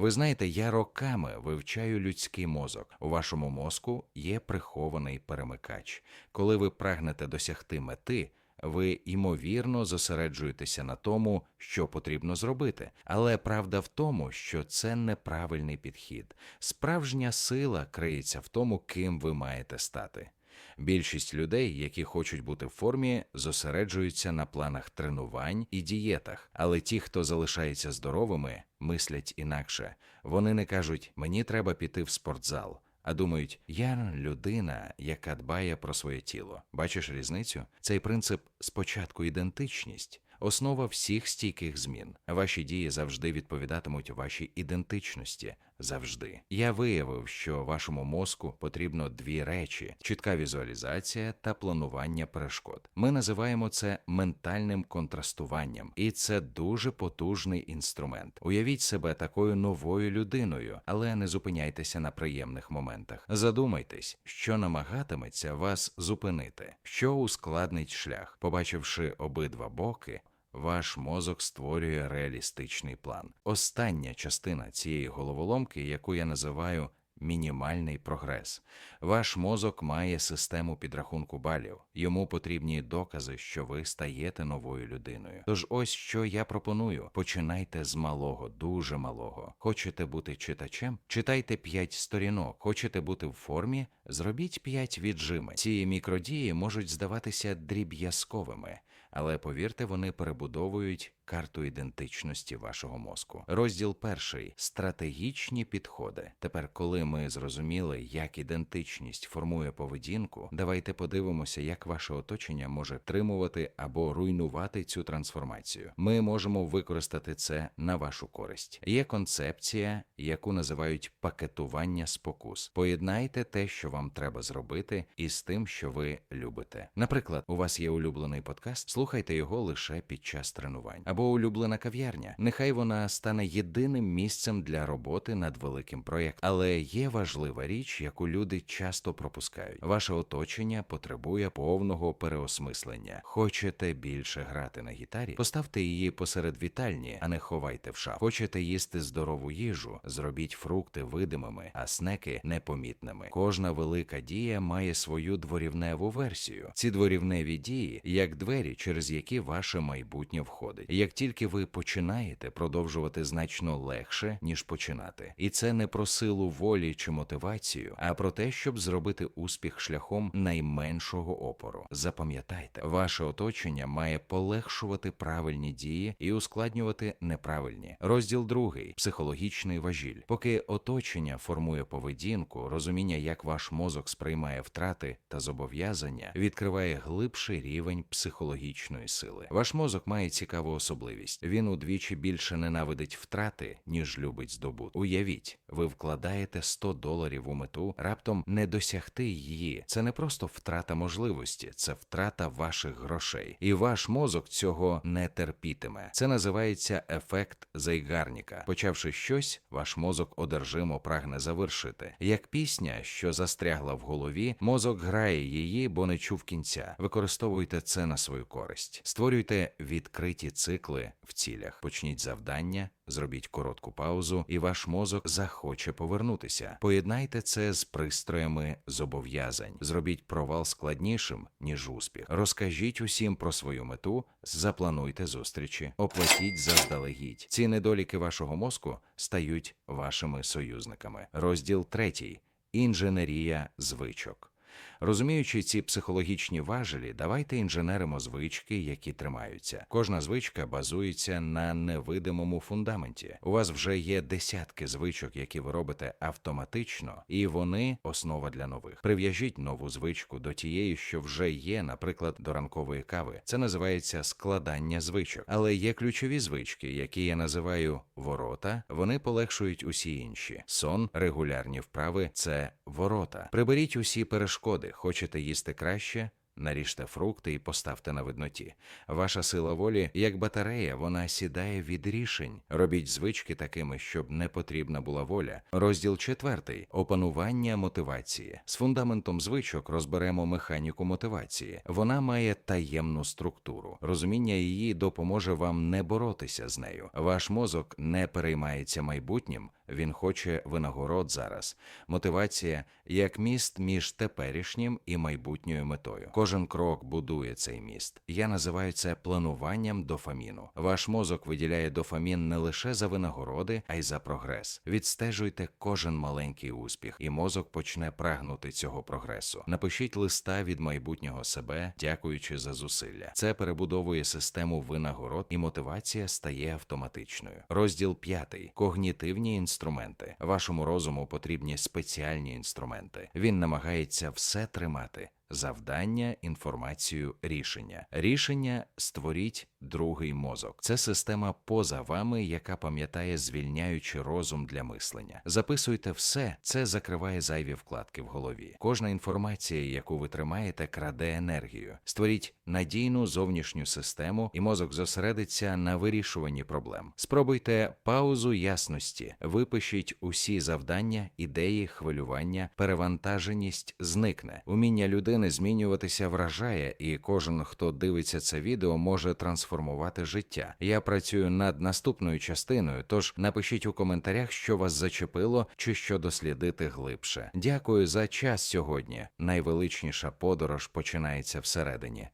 Ви знаєте, я роками вивчаю людський мозок. У вашому мозку є прихований перемикач. Коли ви прагнете досягти мети, ви ймовірно зосереджуєтеся на тому, що потрібно зробити. Але правда в тому, що це неправильний підхід. Справжня сила криється в тому, ким ви маєте стати. Більшість людей, які хочуть бути в формі, зосереджуються на планах тренувань і дієтах. Але ті, хто залишається здоровими, мислять інакше. Вони не кажуть мені треба піти в спортзал, а думають, я людина, яка дбає про своє тіло. Бачиш різницю? Цей принцип спочатку ідентичність. Основа всіх стійких змін. Ваші дії завжди відповідатимуть вашій ідентичності. Завжди. Я виявив, що вашому мозку потрібно дві речі: чітка візуалізація та планування перешкод. Ми називаємо це ментальним контрастуванням, і це дуже потужний інструмент. Уявіть себе такою новою людиною, але не зупиняйтеся на приємних моментах. Задумайтесь, що намагатиметься вас зупинити, що ускладнить шлях, побачивши обидва боки. Ваш мозок створює реалістичний план. Остання частина цієї головоломки, яку я називаю мінімальний прогрес. Ваш мозок має систему підрахунку балів. Йому потрібні докази, що ви стаєте новою людиною. Тож ось що я пропоную: починайте з малого, дуже малого. Хочете бути читачем? Читайте 5 сторінок. Хочете бути в формі? Зробіть 5 віджимань. Ці мікродії можуть здаватися дріб'язковими але повірте, вони перебудовують карту ідентичності вашого мозку. Розділ перший стратегічні підходи. Тепер, коли ми зрозуміли, як ідентичність формує поведінку, давайте подивимося, як ваше оточення може тримувати або руйнувати цю трансформацію. Ми можемо використати це на вашу користь. Є концепція, яку називають пакетування спокус. Поєднайте те, що вам треба зробити, із тим, що ви любите. Наприклад, у вас є улюблений подкаст, слухайте його лише під час тренувань або улюблена кав'ярня. Нехай вона стане єдиним місцем для роботи над великим проєктом. Але є важлива річ, яку люди часто пропускають. Ваше оточення потребує повного переосмислення. Хочете більше грати на гітарі? Поставте її посеред вітальні, а не ховайте в шаф. Хочете їсти здорову їжу? Зробіть фрукти видимими, а снеки непомітними. Кожна велика дія має свою дворівневу версію. Ці дворівневі дії, як двері, через які ваше майбутнє входить. Як тільки ви починаєте продовжувати значно легше, ніж починати, і це не про силу волі чи мотивацію, а про те, щоб зробити успіх шляхом найменшого опору. Запам'ятайте, ваше оточення має полегшувати правильні дії і ускладнювати неправильні. Розділ другий психологічний важіль. Поки оточення формує поведінку, розуміння, як ваш мозок сприймає втрати та зобов'язання, відкриває глибший рівень психологічної сили. Ваш мозок має цікаву особливість. Він удвічі більше ненавидить втрати, ніж любить здобут. Уявіть, ви вкладаєте 100 доларів у мету, раптом не досягти її. Це не просто втрата можливості, це втрата ваших грошей. І ваш мозок цього не терпітиме. Це називається ефект Зайгарніка. Почавши щось, ваш мозок одержимо прагне завершити. Як пісня, що застрягла в голові, мозок грає її, бо не чув кінця. Використовуйте це на свою користь. Створюйте відкриті цикли в цілях. Почніть завдання, зробіть коротку паузу, і ваш мозок захоче повернутися. Поєднайте це з пристроями зобов'язань. Зробіть провал складнішим, ніж успіх. Розкажіть усім про свою мету, заплануйте зустрічі, оплатіть заздалегідь. Ці недоліки вашого мозку стають вашими союзниками. Розділ третій. Інженерія звичок. Розуміючи ці психологічні важелі, давайте інженеримо звички, які тримаються. Кожна звичка базується на невидимому фундаменті. У вас вже є десятки звичок, які ви робите автоматично, і вони основа для нових. Прив'яжіть нову звичку до тієї, що вже є, наприклад, до ранкової кави. Це називається складання звичок. Але є ключові звички, які я називаю ворота. Вони полегшують усі інші. Сон, регулярні вправи це ворота. Приберіть усі перешкоди. Хочете їсти краще? Наріжте фрукти і поставте на видноті. Ваша сила волі, як батарея, вона сідає від рішень. Робіть звички такими, щоб не потрібна була воля. Розділ четвертий опанування мотивації. З фундаментом звичок розберемо механіку мотивації. Вона має таємну структуру. Розуміння її допоможе вам не боротися з нею. Ваш мозок не переймається майбутнім, Він хоче винагород зараз. Мотивація як міст між теперішнім і майбутньою метою. Кожен крок будує цей міст. Я називаю це плануванням дофаміну. Ваш мозок виділяє дофамін не лише за винагороди, а й за прогрес. Відстежуйте кожен маленький успіх, і мозок почне прагнути цього прогресу. Напишіть листа від майбутнього себе, дякуючи за зусилля. Це перебудовує систему винагород, і мотивація стає автоматичною. Розділ п'ятий когнітивні інструменти. Вашому розуму потрібні спеціальні інструменти. Він намагається все тримати. Завдання, інформацію, рішення. Рішення створіть другий мозок. Це система поза вами, яка пам'ятає звільняючи розум для мислення. Записуйте все, це закриває зайві вкладки в голові. Кожна інформація, яку ви тримаєте, краде енергію. Створіть надійну зовнішню систему, і мозок зосередиться на вирішуванні проблем. Спробуйте паузу ясності, випишіть усі завдання, ідеї, хвилювання, перевантаженість зникне. Уміння людини змінюватися вражає, і кожен, хто дивиться це відео, може трансформувати життя. Я працюю над наступною частиною, тож напишіть у коментарях, що вас зачепило чи що дослідити глибше. Дякую за час сьогодні. Найвеличніша подорож починається всередині.